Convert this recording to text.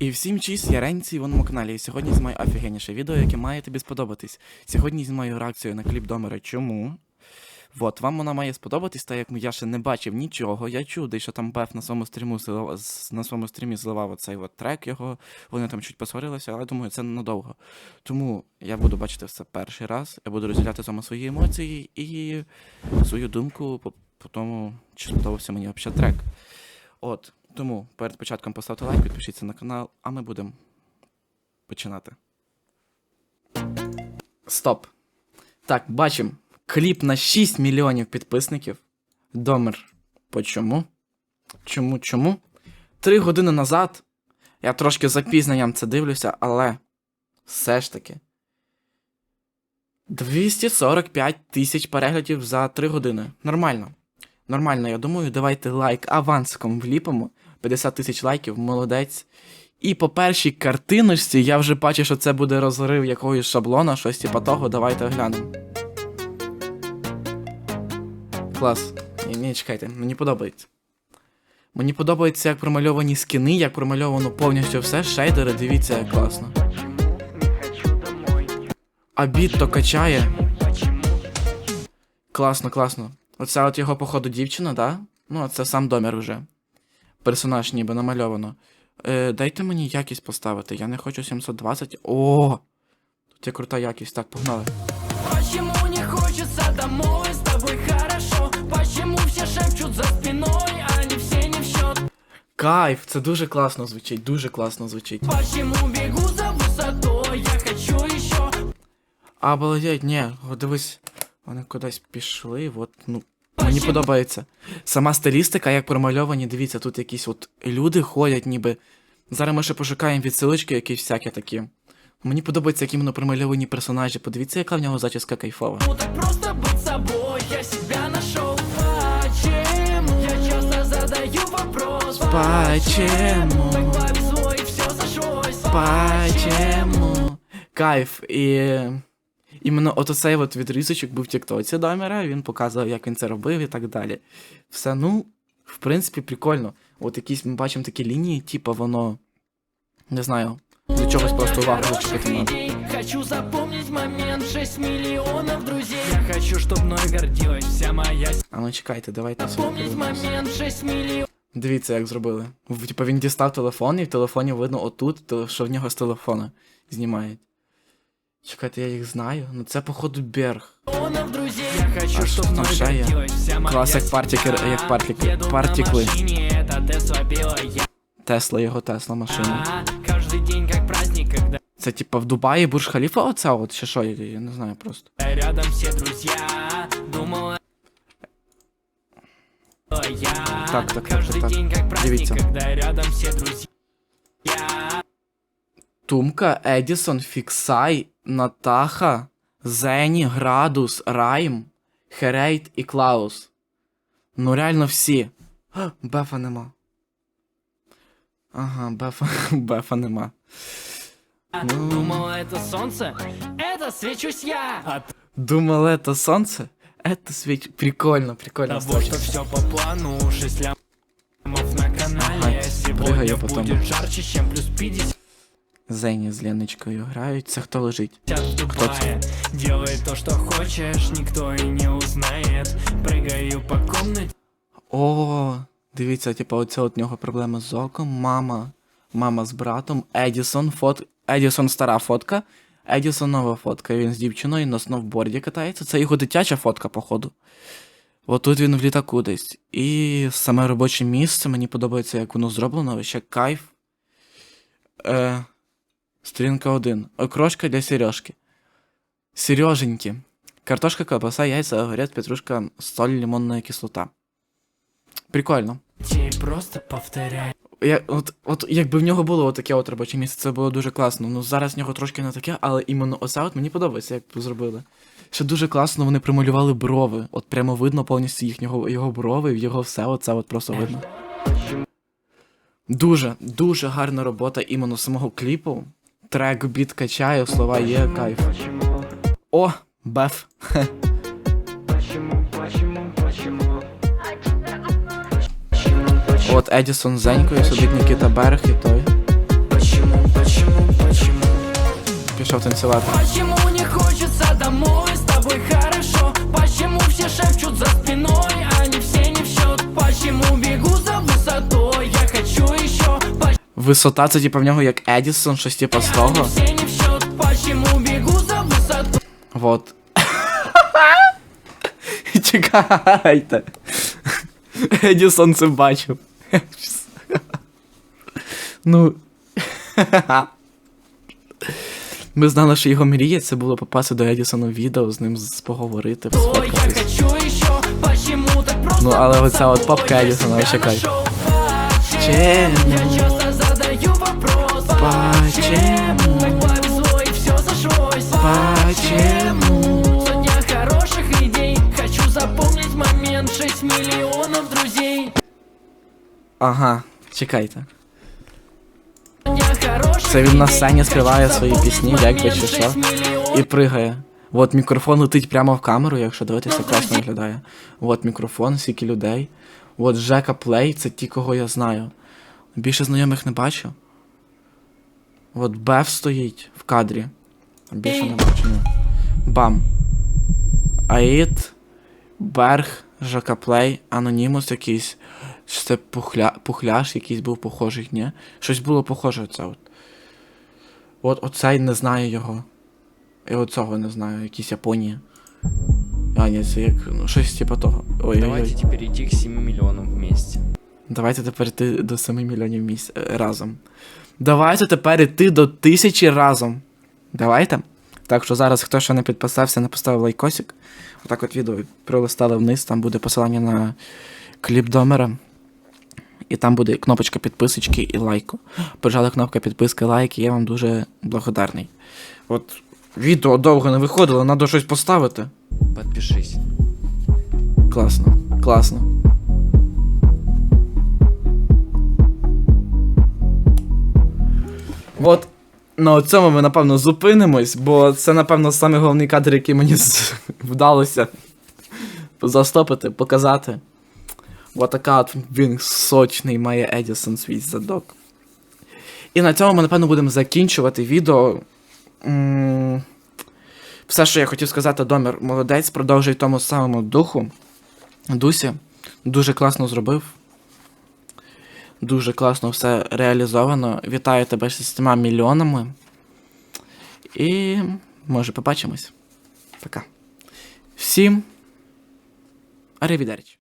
І всім чіс, я Ренці в моєму каналі. І сьогодні знімаю офігенніше відео, яке має тобі сподобатись. Сьогодні знімаю реакцію на кліп Домера Чому. Вот, вам вона має сподобатись, так як я ще не бачив нічого. Я де що там Беф на своєму стріму на своєму стрімі зливав оцей от трек його. Вони там чуть посварилися, але думаю, це ненадовго. Тому я буду бачити все перший раз. Я буду розділяти саме свої емоції і свою думку по, по тому, чи сподобався мені взагалі трек. От, тому перед початком поставте лайк, підпишіться на канал, а ми будемо починати. Стоп. Так, бачимо. Кліп на 6 мільйонів підписників. Домер. По чому? Чому? Три години назад. Я трошки запізненням це дивлюся, але все ж таки. 245 тисяч переглядів за 3 години. Нормально. Нормально, я думаю, давайте лайк авансиком вліпимо. 50 тисяч лайків, молодець. І по першій картиночці я вже бачу, що це буде розрив якогось шаблона, щось типа того, давайте оглянемо. Клас. Ні, ні, чекайте, мені подобається. Мені подобається, як промальовані скини, як промальовано повністю все, шейдери, дивіться, як класно. А біт то качає. Класно, класно. Оце от його, походу, дівчина, да? Ну, а це сам домір вже. Персонаж ніби намальовано. Е, дайте мені якість поставити, я не хочу 720. О! Тут є крута якість, так, погнали. Почему не хочется домой с тобой хорошо? Почему все шепчут за спиной, а не все не в счет? Кайф, це дуже класно звучить, дуже класно звучить. Почему бегу за высотой? Я хочу еще А, балдеть, ні, о, дивись, вони кудись пішли, от, ну. Мені подобається. Сама стилістика, як промальовані, дивіться, тут якісь от люди ходять, ніби. Зараз ми ще пошукаємо відсилочки, якісь всякі такі. Мені подобається, як іменно промальовані персонажі. Подивіться, яка в нього зачіска кайфова. так просто быть собой. Я себя нашел. Почему? Я часто задаю вопрос. Почему? Так повезло и все зашлось. Почему? Кайф. І. Іменно от оцей от відрізочок був в Тіктоці Домера, він показував, як він це робив і так далі. Все, ну, в принципі, прикольно. От якісь ми бачимо такі лінії, типу, воно. Не знаю, до чогось просто увагу идей. Хочу запомнить момент 6 миллионов друзей. Я хочу, чтобы мной гордилась вся моя А ну чекайте, давайте Запомнить момент 6 миллионов Дивіться, як зробили. Типа він дістав телефон, і в телефоні видно отут, що в нього з телефона знімають. Чекайте, я їх знаю. Ну це, походу, Берг. друзей. Я хочу, А что чтобы там мной шея? гордилась вся моя Клас, як партікер, семья. як партікер, Еду на партікли. машине, это Тесла белая. Тесла, його Тесла машина. Каждый день как праздник, когда Це типа в Дубаї Бурж Халіфа оця от, чи що, я, я не знаю просто. рядом все друзья. Думала, я Так, так, так, каждый так, так. день как праздник, Дивіться. когда рядом все друзья. Тумка, Едісон, Фіксай, Натаха, Зені, Градус, Райм, Херейт і Клаус. Ну реально всі. А, Бефа нема. Ага, Бефа, Бефа нема. Ну. Думала, это солнце, это свечусь я. От Думали, это сонце? Это свіч. Прикольно, прикольно. того, кстати. что все по плану, 6 лямов на канале. Ага, Сегодня прыгаю потом. будет жарче, чем плюс 50 Зені з Леночкою грають. Це хто лежить? в Дубае. Делай то, что хочешь, никто и не узнает. Прыгаю по комнате. О, дивіться, типу, оце от нього проблема з оком. Мама. Мама з братом. Едісон, фот. Едісон стара фотка. Едісон нова фотка. Він з дівчиною на сновборді катається. Це його дитяча фотка, походу. От тут він в літаку десь. І саме робоче місце, мені подобається, як воно зроблено, ще кайф. Е, сторінка 1. Окрошка для Сережки. Сереженьки. Картошка, колбаса, яйця, огурец, петрушка, соль, лимонная кислота. Прикольно. Просто повторяй. Я, от, от якби в нього було таке от робоче місце, це було дуже класно. Ну зараз в нього трошки не таке, але іменно оце от мені подобається, як зробили. Ще дуже класно вони прималювали брови. От прямо видно повністю їхнього його брови, його все, оце от просто видно. Дуже, дуже гарна робота іменно самого кліпу. Трек біт качає, слова є, кайф. О, беф. Хе. От Едісон з Зенькою сидить Нікіта Берег і той. пішов танцювати. Почему не хочется домой с тобой хорошо? Почему все шепчут за спиной, а не все не в счет? Почему бегу за высотой? Висота це типу в нього як Едісон, щось типу з того. Вот. Чекайте. Едісон це бачив. ну. Ми знали, що його мрія це було попасти до Едісона відео, з ним поговорити? Ну, але оця от попка Едісона, я вообще Почему? Так и все сошлось Почему? Сотня хороших идей Хочу запомнить момент 6 миллионов друзей Ага, чекайте. Сотня хороших Це він на ідей. сцені співає Хочу свої запомнить пісні, якби момент чи 6 що. І пригає. От мікрофон летить прямо в камеру, якщо дивитися, класно виглядає. От мікрофон, скільки людей. От Жека Плей, це ті, кого я знаю. Більше знайомих не бачу. От Беф стоїть в кадрі. Більше не бачу. Ні. Бам. Аїд, Берг, Жека Плей, Анонімус якийсь. Це пухля... пухляш якийсь був похожий, ні? Щось було похоже оце от. От оцей не знаю його. І оцього не знаю, якісь Японії. А, ні, це як. Ну, щось типу того. Ой, Давайте ой, ой. теперь идти к 7 миллионам вместе. Давайте тепер йти до 7 мільйонів місць е, разом. Давайте тепер йти до тисячі разом. Давайте. Так що зараз, хто ще не підписався, не поставив лайкосик. Отак от відео пролистали вниз, там буде посилання на кліп Домера. І там буде кнопочка підписочки і лайку. Пожали кнопка підписки, лайк, і я вам дуже благодарний. От відео довго не виходило, треба щось поставити. Подпишись. Класно, класно. От на цьому ми, напевно, зупинимось, бо це, напевно, саме головний кадр, який мені вдалося застопити, показати. От така от він сочний має Едісон свій задок. І на цьому ми, напевно, будемо закінчувати відео. Все, що я хотів сказати, Домір молодець, продовжуй в тому самому духу. Дусі, дуже класно зробив. Дуже класно все реалізовано. Вітаю тебе з 6 мільйонами. І може побачимось. Пока. Всім. Аревідерч.